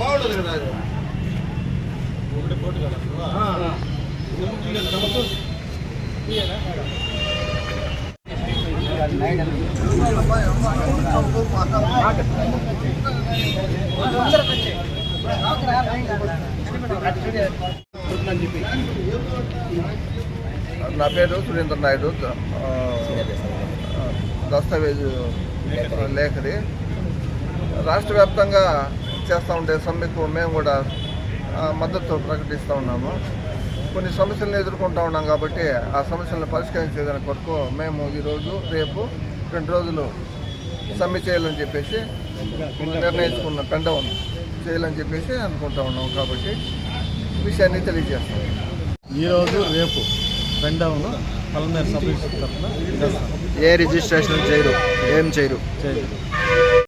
బాగుండదు కదా అది ఒకటి పోటీ కదా నా పేరు సురేంద్ర నాయుడు. దస్తావేజు లేఖరి. రాష్ట్ర వ్యాప్తంగా చేస్తూ ఉండే సమ్మెకు మేము కూడా మద్దతు ప్రకటిస్తూ ఉన్నాము. కొన్ని సమస్యలను ఎదుర్కొంటూ ఉన్నాం కాబట్టి ఆ సమస్యలను పరిష్కరించేదాని కొరకు మేము ఈరోజు రేపు రెండు రోజులు సమ్మె చేయాలని చెప్పేసి నిర్ణయించుకున్న పెండవం చేయాలని చెప్పేసి అనుకుంటా ఉన్నాం కాబట్టి విషయాన్ని తెలియజేస్తాం. ఈరోజు రేపు తరఫున చేస్తాం. ఏ రిజిస్ట్రేషన్ చేయరు ఏం చేయరు. చేయాలి